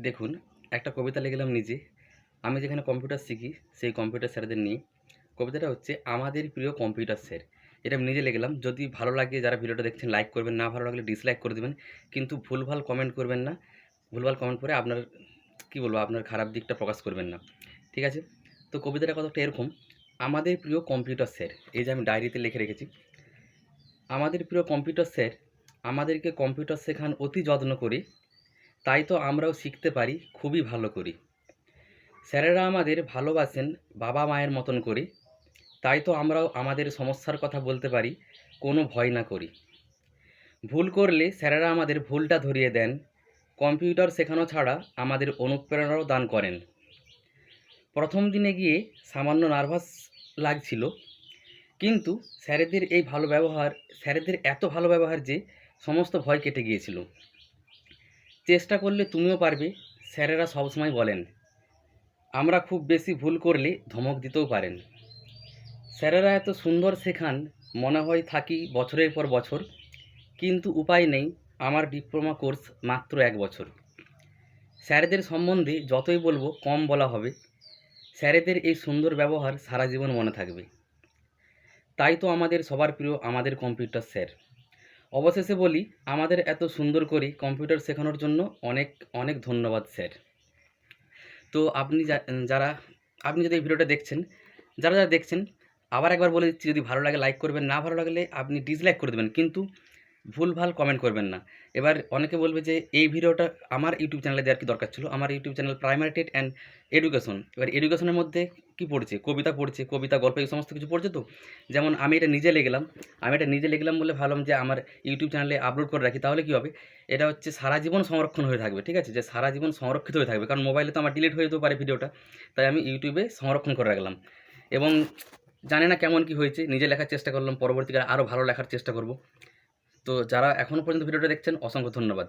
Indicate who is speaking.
Speaker 1: দেখুন, একটা কবিতা লিখলাম নিজে। আমি যেখানে কম্পিউটার শিখি, সেই কম্পিউটার স্যারদের নিয়ে। কবিতাটা হচ্ছে, আমাদের প্রিয় কম্পিউটার স্যার এটা আমি নিজে লিখলাম। যদি ভালো লাগে, যারা ভিডিওটা দেখছেন লাইক করবেন। না ভালো লাগলে ডিসলাইক করে দেবেন। কিন্তু ভুলভাল কমেন্ট করবেন না। ভুলভাল কমেন্ট করে আপনার, কী বলব, আপনার খারাপ দিকটা প্রকাশ করবেন না। ঠিক আছে? তো কবিতাটা কতটা এরকম? আমাদের প্রিয় কম্পিউটার স্যার এই যে আমি ডায়েরিতে লিখে রেখেছি। আমাদের প্রিয় কম্পিউটার স্যার আমাদেরকে কম্পিউটার শেখান অতি যত্ন করে। তাই তো আমরাও শিখতে পারি, খুবই ভালো করি। স্যারেরা আমাদের ভালোবাসেন বাবা মায়ের মতন করে। তাই তো আমরাও আমাদের সমস্যার কথা বলতে পারি, কোনো ভয় না করি। ভুল করলে স্যারেরা আমাদের ভুলটা ধরিয়ে দেন। কম্পিউটার শেখানো ছাড়া আমাদের অনুপ্রেরণাও দান করেন। প্রথম দিনে গিয়ে সামান্য নার্ভাস লাগছিল। কিন্তু স্যারেদের এই ভালো ব্যবহার, স্যারেদের এত ভালো ব্যবহার যে সমস্ত ভয় কেটে গিয়েছিল। চেষ্টা করলে তুমিও পারবে, স্যারেরা সবসময় বলেন। আমরা খুব বেশি ভুল করলে ধমক দিতেও পারেন। স্যারেরা এত সুন্দর শেখান, মনে হয় থাকি বছরের পর বছর। কিন্তু উপায় নেই, আমার ডিপ্লোমা কোর্স মাত্র এক বছর। স্যারেদের সম্বন্ধে যতই বলব, কম বলা হবে। স্যারেদের এই সুন্দর ব্যবহার সারা জীবন মনে থাকবে। তাই তো আমাদের সবার প্রিয় আমাদের কম্পিউটার স্যার। অবশেষে বলি, আমাদের এত সুন্দর করে কম্পিউটার শেখানোর জন্য অনেক অনেক ধন্যবাদ, স্যার। তো আপনি যারা, আপনি যদি এই ভিডিওটা দেখছেন, যারা যারা দেখছেন, আবার একবার বলে দিচ্ছি, যদি ভালো লাগে লাইক করবেন, না ভালো লাগলে আপনি ডিসলাইক করে দেবেন, কিন্তু ভুলভাল কমেন্ট করবেন না। এবার অনেকে বলবে যে, এই ভিডিওটা আমার ইউটিউব চ্যানেলে দেওয়ার কি দরকার ছিল? আমার YouTube channel primary TET and education এবার এডুকেশনের মধ্যে কি পড়ছে? কবিতা পড়ছে, কবিতা, গল্প এই সমস্ত কিছু পড়ছে তো? যেমন আমি এটা নিজে লিখলাম আমি এটা নিজে লিখলাম বলে ভাবলাম যে আমার ইউটিউব চ্যানেলে আপলোড করে রাখি, তাহলে কী হবে? এটা হচ্ছে সারা জীবন সংরক্ষণ হয়ে থাকবে, ঠিক আছে? যে সারা জীবন সংরক্ষিত হয়ে থাকবে, কারণ মোবাইলে তো আমার ডিলিট হয়ে যেতেও পারে ভিডিওটা, তাই আমি ইউটিউবে সংরক্ষণ করে রাখলাম। এবং জানি না কেমন কি হয়েছে, নিজে লেখার চেষ্টা করলাম, পরবর্তীকালে আরও ভালো লেখার চেষ্টা করব। তো যারা এখনও পর্যন্ত ভিডিওটা দেখছেন, অসংখ্য ধন্যবাদ।